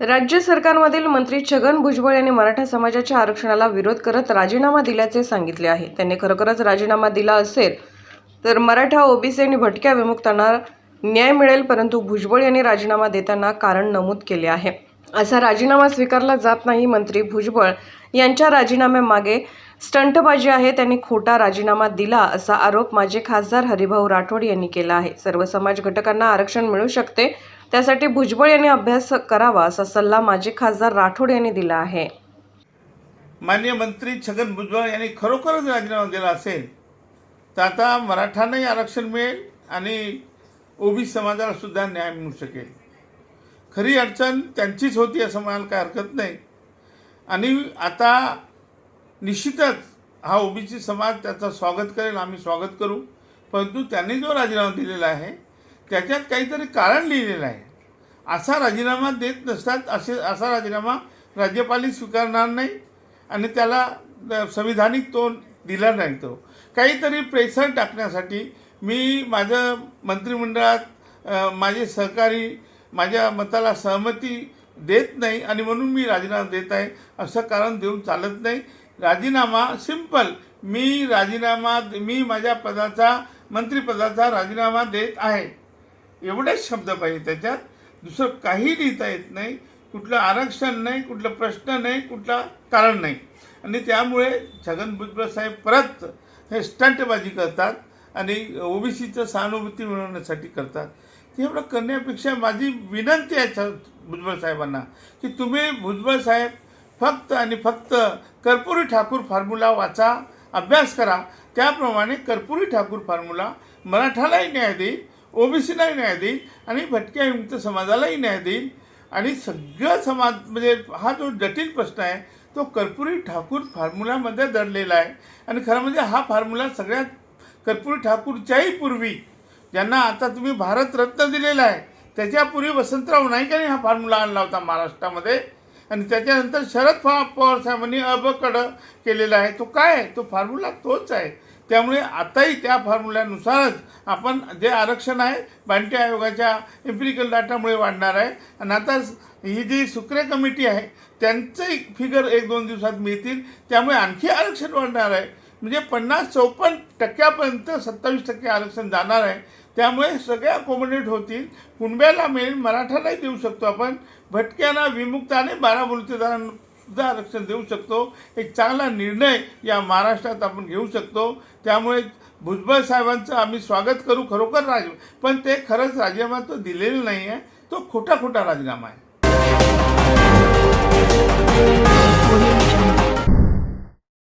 राज्य सरकारमधील मंत्री छगन भुजबळ यांनी मराठा समाजाच्या आरक्षणाला विरोध करत राजीनामा दिल्याचे सांगितले आहे. त्यांनी खरोखरच राजीनामा दिला असेल तर मराठा ओबीसी आणि भटक्या विमुक्तांना न्याय मिळेल परंतु भुजबळ यांनी राजीनामा देताना कारण नमूद केले आहे. असा राजीनामा स्वीकारला जात नाही मंत्री भुजबळ. यांच्या राजीनाम्यामागे स्टंटबाजी आहे. त्यांनी खोटा राजीनामा दिला असा आरोप माजी खासदार हरिभाऊ राठोड यांनी केला आहे. सर्व समाज घटकांना आरक्षण मिळू शकते त्यासाठी भुजबळ यांनी अभ्यास करावा असा सल्ला माजी खासदार राठोड यांनी दिला आहे. मान्य मंत्री छगन भुजबळ यांनी खरोखरच राजीनामा दिला असेल तर आता मराठांनाही आरक्षण मिळेल आणि ओबीसी समाजाला सुद्धा न्याय मिळू शकेल. खरी अडचण त्यांचीच होती असं म्हणायला काय हरकत नाही. आणि आता निश्चितच हा ओबीसी समाज त्याचं स्वागत करेल आम्ही स्वागत करू परंतु त्यांनी जो राजीनामा दिलेला आहे त्याच्यात काहीतरी कारण लिहिलेलं आहे. असा राजीनामा देत नसतात असे असा राजीनामा राज्यपालही स्वीकारणार नाही आणि त्याला संविधानिक तो दिला नाही तो. काहीतरी प्रेशर टाकण्यासाठी मी माझं मंत्रिमंडळात माझे सहकारी माझ्या मताला सहमती देत नाही आणि म्हणून मी राजीनामा देत आहे असं कारण देऊन चालत नाही. राजीनामा सिंपल. मी राजीनामा मी माझ्या पदाचा मंत्रिपदाचा राजीनामा देत आहे. एवढेच शब्द पाहिजे त्याच्यात. दुसरं काही लिहिता येत नाही. कुठलं आरक्षण नाही कुठलं प्रश्न नाही कुठला कारण नाही. आणि त्यामुळे छगन भुजबळ साहेब परत हे स्टंटबाजी करतात आणि ओबीसीचं सहानुभूती मिळवण्यासाठी करतात. ते एवढं करण्यापेक्षा माझी विनंती आहे छ भुजबळ साहेबांना की तुम्ही भुजबळ साहेब फक्त आणि फक्त कर्पुरी ठाकूर फॉर्म्युला वाचा अभ्यास करा. त्याप्रमाणे कर्पुरी ठाकूर फॉर्म्युला मराठालाही न्याय देईल ओबीसीलाही न्याय देईल आणि भटक्या विमुक्त समाजालाही न्याय देईल आणि सगळं समाज म्हणजे हा जो जटिल प्रश्न आहे तो कर्पुरी ठाकूर फॉर्म्युलामध्ये दडलेला आहे. आणि खरं म्हणजे हा फॉर्म्युला सगळ्यात कर्पुरी ठाकूरच्याही पूर्वी ज्यांना आता तुम्ही भारतरत्न दिलेला आहे त्याच्यापूर्वी वसंतराव नाईकांनी हा फॉर्म्युला आणला होता महाराष्ट्रामध्ये. आणि त्याच्यानंतर शरद पवार साहेबांनी अबकड केलेला आहे. तो काय आहे? तो फॉर्म्युला तोच आहे. त्यामुळे आताही त्या फॉर्म्युल्यानुसारच आपण जे आरक्षण आहे बांटे आयोगाच्या एम्पिरिकल डाटामुळे वाढणार आहे. आणि आता ही जी सुक्रे कमिटी आहे त्यांचंही फिगर एक दोन दिवसात मिळतील. त्यामुळे आणखी आरक्षण वाढणार आहे. म्हणजे पन्नास चौपन्न टक्क्यापर्यंत सत्तावीस टक्के आरक्षण जाणार आहे. त्यामुळे सगळे अकोमोडेट होतील. कुणब्याला मिळेल मराठालाही देऊ शकतो आपण. भटक्यांना विमुक्ताने आणि सुद्धा आरक्षण देऊ शकतो. एक चांगला निर्णय या महाराष्ट्रात आपण घेऊ शकतो. त्यामुळे भुजबळ साहेबांचं आम्ही स्वागत करू. खरोखर राज पण ते खरंच राजीनामा तो दिलेला नाही आहे तो खोटा खोटा राजीनामा आहे.